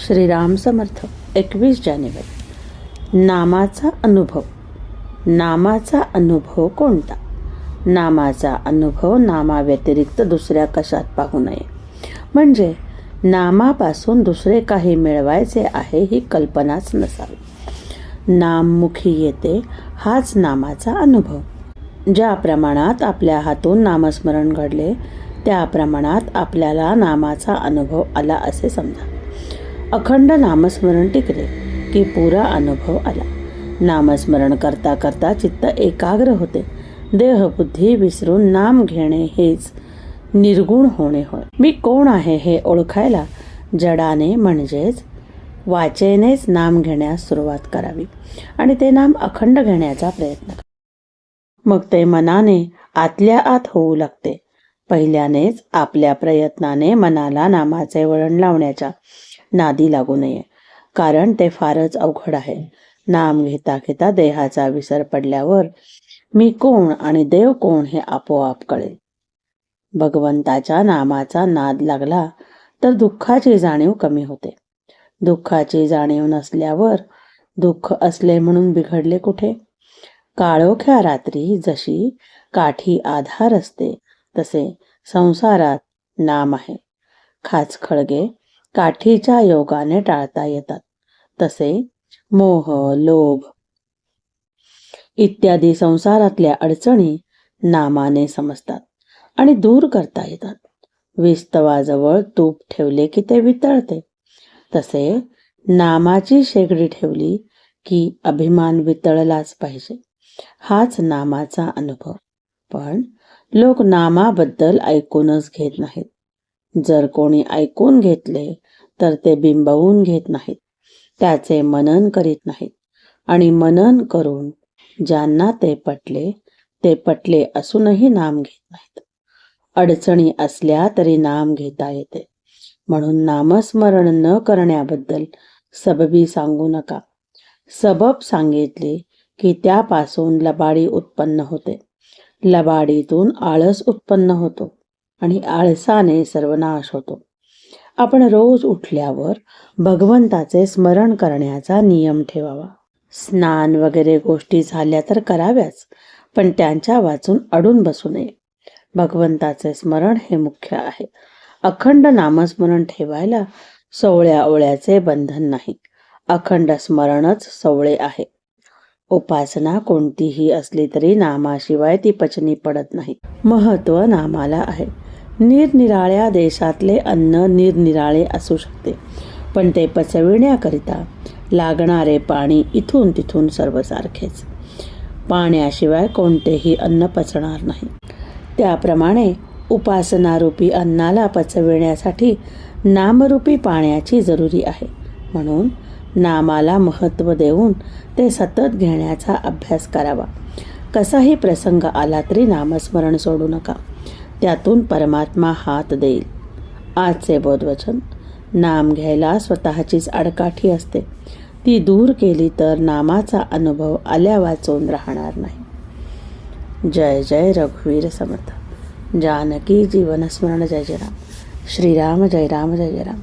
श्रीराम समर्थ एकवीस जानेवारी. नामाचा अनुभव. नामाचा अनुभव कोणता? नामाचा अनुभव नामाव्यतिरिक्त दुसऱ्या कशात पाहू नये. म्हणजे नामापासून दुसरे काही मिळवायचे आहे ही कल्पनाच नसावी. नाममुखी येते हाच नामाचा अनुभव. ज्या प्रमाणात आपल्या हातून नामस्मरण घडले त्या प्रमाणात आपल्याला नामाचा अनुभव आला असे समजा. अखंड नामस्मरण टिकले की पुरा अनुभव आला. नामस्मरण करता करता चित्त एकाग्र होते. देहबुद्धी विसरून नाम घेणे हेच निर्गुण होणे होय. मी कोण आहे हे ओळखायला जडाने म्हणजेच वाचेनेच नाम घेण्यास सुरुवात करावी आणि ते नाम अखंड घेण्याचा प्रयत्न मग ते मनाने आतल्या आत होऊ लागते. पहिल्यानेच आपल्या प्रयत्नाने मनाला नामाचे वळण लावण्याच्या नादी लागू नये. कारण ते फारच अवघड आहे. नाम घेता घेता देहाचा विसर पडल्यावर मी कोण आणि देव कोण हे आपोआप कळेल. भगवंताच्या नामाचा नाद लागला तर दुःखाची जाणीव कमी होते. दुःखाची जाणीव नसल्यावर दुःख असले म्हणून बिघडले कुठे? काळोख्या रात्री जशी काठी आधार असते तसे संसारात नाम आहे. खाच खळगे काठीच्या योगाने टाळता येतात. तसे मोह लोभ इत्यादी संसारातल्या अडचणी नामाने समजतात आणि दूर करता येतात. विस्तवाजवळ तूप ठेवले की ते वितळते. तसे नामाची शेगडी ठेवली की अभिमान वितळलाच पाहिजे. हाच नामाचा अनुभव. पण लोक नामाबद्दल ऐकूनच घेत नाहीत. जर कोणी ऐकून घेतले तर ते बिंबवून घेत नाहीत. त्याचे मनन करीत नाहीत. आणि मनन करून ज्यांना ते पटले ते पटले असूनही नाम घेत नाहीत. अडचणी असल्या तरी नाम घेता येते. म्हणून नामस्मरण न करण्याबद्दल सबबी सांगू नका. सबब सांगितली की त्यापासून लबाडी उत्पन्न होते. लबाडीतून आळस उत्पन्न होतो. आणि आळसाने सर्वनाश होतो. आपण रोज उठल्यावर भगवंताचे स्मरण करण्याचा नियम ठेवावा. स्नान वगैरे गोष्टी झाल्या तर कराव्याच पण त्यांच्या वाचून अडून बसू नये. भगवंताचे स्मरण हे मुख्य आहे. अखंड नामस्मरण ठेवायला सोवळ्या ओळ्याचे बंधन नाही. अखंड स्मरणच सवळे आहे. उपासना कोणतीही असली तरी नामाशिवाय ती पचनी पडत नाही. महत्त्व नामाला आहे. निरनिराळ्या देशातले अन्न निरनिराळे असू शकते. पण ते पचविण्याकरिता लागणारे पाणी इथून तिथून सर्वसारखेच. पाण्याशिवाय कोणतेही अन्न पचणार नाही. त्याप्रमाणे उपासनारूपी अन्नाला पचविण्यासाठी नामरूपी पाण्याची जरुरी आहे. म्हणून नामाला महत्त्व देऊन ते सतत घेण्याचा अभ्यास करावा. कसाही प्रसंग आला तरी नामस्मरण सोडू नका. त्यातून परमात्मा हात देईल. आजचे बोधवचन नाम घ्यायला स्वतःचीच आडकाठी असते. ती दूर केली तर नामाचा अनुभव आल्या वाचून राहणार नाही. जय जय रघुवीर समर्थ. जानकी जीवनस्मरण जय जय राम. श्रीराम जय राम जय जय राम.